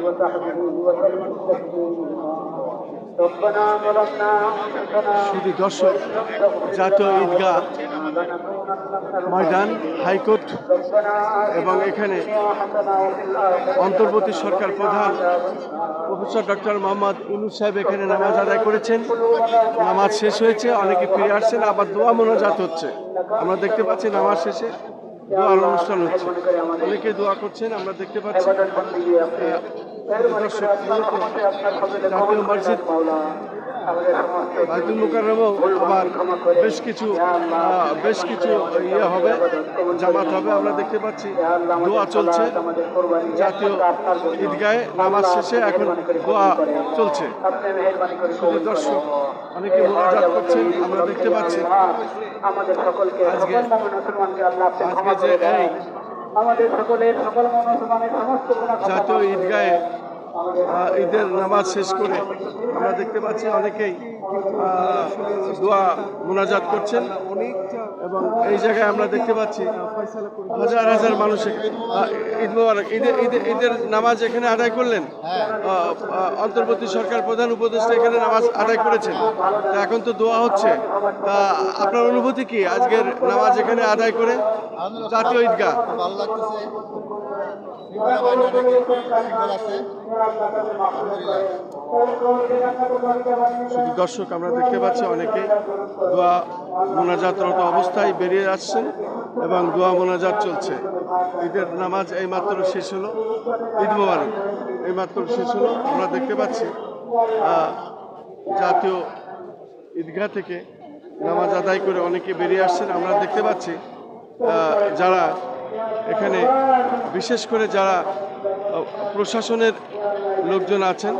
وصحبه وسلم تسليما ربنا ظلمنا انفسنا শুধু দর্শক জাতীয় ঈদগাহ ময়দান হাইকোর্ট এবং এখানে অন্তর্বর্তী সরকার প্রধান প্রফেসর ডক্টর মোহাম্মদ ইনুস সাহেব এখানে নামাজ আদায় করেছেন নামাজ শেষ হয়েছে অনেকে ফিরে আসছেন আবার দোয়া মোনাজাত হচ্ছে আমরা দেখতে পাচ্ছি নামাজ শেষে দোয়ার অনুষ্ঠান হচ্ছে। অনেকে দোয়া করছেন আমরা দেখতে পাচ্ছি। দর্শক মূলত জাতীয় মসজিদ বাইতুল মুকাররমেও আবার বেশ কিছু বেশ কিছু ইয়ে হবে জামাত হবে আমরা দেখতে পাচ্ছি। দোয়া চলছে। জাতীয় ঈদগাহে নামাজ শেষে এখন দোয়া চলছে। দর্শক অনেকে মোনাজাত করছেন আমরা দেখতে পাচ্ছি। আমাদের সকলকে আজকে- আজকে যে এই আমাদের সকলের সকল মুসলমানের সমস্ত জাতীয় ঈদগাহে ঈদের নামাজ শেষ করে আমরা দেখতে পাচ্ছি অনেকেই দোয়া মোনাজাত করছেন এবং এই জায়গায় আমরা দেখতে পাচ্ছি হাজার হাজার মানুষ ঈদ মোবারক ঈদের ঈদের ঈদের নামাজ এখানে আদায় করলেন। অন্তর্বর্তী সরকার প্রধান উপদেষ্টা এখানে নামাজ আদায় করেছেন। এখন তো দোয়া হচ্ছে। তা আপনার অনুভূতি কি আজকের নামাজ এখানে আদায় করে? জাতীয় ঈদগাহ। শুধু দর্শক আমরা দেখতে পাচ্ছি অনেকে, দোয়া মোনাজাতরত অবস্থায় বেরিয়ে আসছেন এবং দোয়া মোনাজাত চলছে। ঈদের নামাজ এইমাত্র শেষ হলো, ঈদ মোবারক এইমাত্র শেষ হলো। আমরা দেখতে পাচ্ছি জাতীয় ঈদগাহ থেকে নামাজ আদায় করে অনেকে বেরিয়ে আসছেন। আমরা দেখতে পাচ্ছি যারা এখানে, বিশেষ করে যারা প্রশাসনের লোকজন আছেন।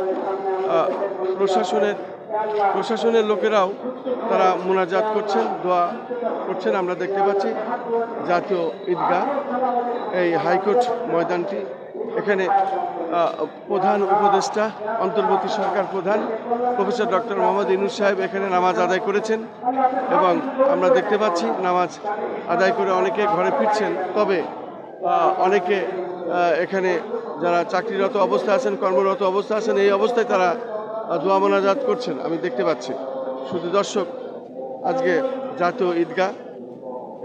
প্রশাসনের প্রশাসনের লোকেরাও তারা মোনাজাত করছেন, দোয়া করছেন। আমরা দেখতে পাচ্ছি জাতীয় ঈদগাহ, এই হাইকোর্ট ময়দানটি। এখানে প্রধান উপদেষ্টা, অন্তর্বর্তী সরকার প্রধান, প্রফেসর ডক্টর মোহাম্মদ ইনুস সাহেব এখানে নামাজ আদায় করেছেন এবং আমরা দেখতে পাচ্ছি নামাজ আদায় করে অনেকে ঘরে ফিরছেন। তবে অনেকে এখানে যারা চাকরিরত অবস্থা আছেন, কর্মরত অবস্থা আছেন, এই অবস্থায় তারা দোয়া মোনাজাত করছেন। আমি দেখতে পাচ্ছি। শুধু দর্শক, আজকে জাতীয় ঈদগাহ,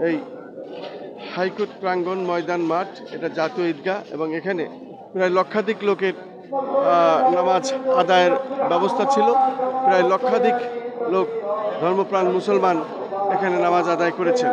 এই হাইকোর্ট প্রাঙ্গণ ময়দান মাঠ, এটা জাতীয় ঈদগাহ এবং এখানে প্রায় লক্ষাধিক লোকের নামাজ আদায়ের ব্যবস্থা ছিল। প্রায় লক্ষাধিক লোক ধর্মপ্রাণ মুসলমান এখানে নামাজ আদায় করেছেন।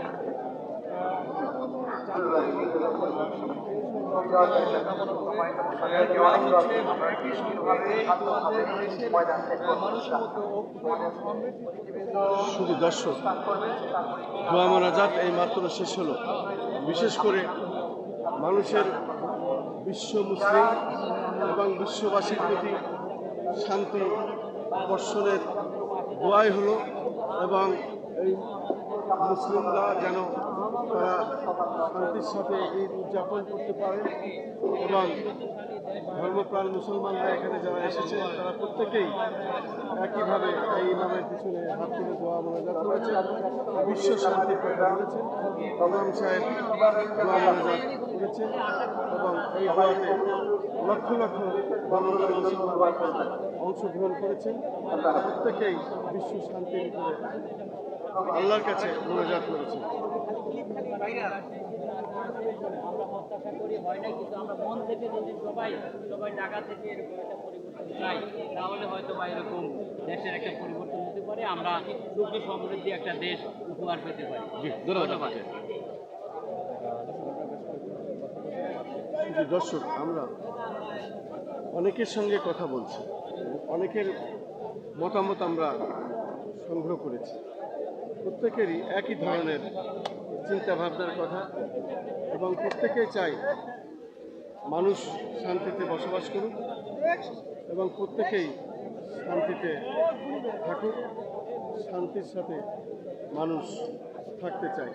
শুধু দর্শক, দোয়া মোনাজাত এই মাত্র শেষ হলো। বিশেষ করে মানুষের বিশ্ব মুসলিম এবং বিশ্ববাসীর প্রতি শান্তি বর্ষণের দোয়াই হলো এবং এই মুসলিমরা যেন তারা শান্তির সাথে ঈদ উদযাপন করতে পারে এবং ধর্মপ্রাণ মুসলমানরা এখানে যারা এসেছে, তারা প্রত্যেকেই একইভাবে এই ইমামের পিছনে হাত তুলে দোয়া মোনাজাত করেছে বিশ্ব শান্তির কথা বলেছেন ইমাম সাহেব দোয়া মোনাজাত করেছেন এবং এই দোয়াতে লক্ষ লক্ষ ধর্মপ্রাণ মুসলমান অংশগ্রহণ করেছেন। প্রত্যেকেই বিশ্ব শান্তির উপরে আল্লাহর কাছে মোনাজাত করেছি। আমরা প্রত্যাশা করি হয় না কিন্তু আমরা মন থেকে যদি সবাই সবাই টাকা থেকে এরকম একটা পরিবর্তন চাই তাহলে হয়তো বা এরকম দেশের একটা পরিবর্তন হতে পারে আমরা সুখী সমৃদ্ধি একটা দেশ উপহার পেতে পারি ধন্যবাদ দর্শক আমরা অনেকের সঙ্গে কথা বলছি অনেকের মতামত আমরা সংগ্রহ করেছি। প্রত্যেকেরই একই ধরনের চিন্তাভাবনার কথা এবং প্রত্যেকে চাই মানুষ শান্তিতে বসবাস করুক এবং প্রত্যেকেই শান্তিতে থাকুক, শান্তির সাথে মানুষ থাকতে চায়।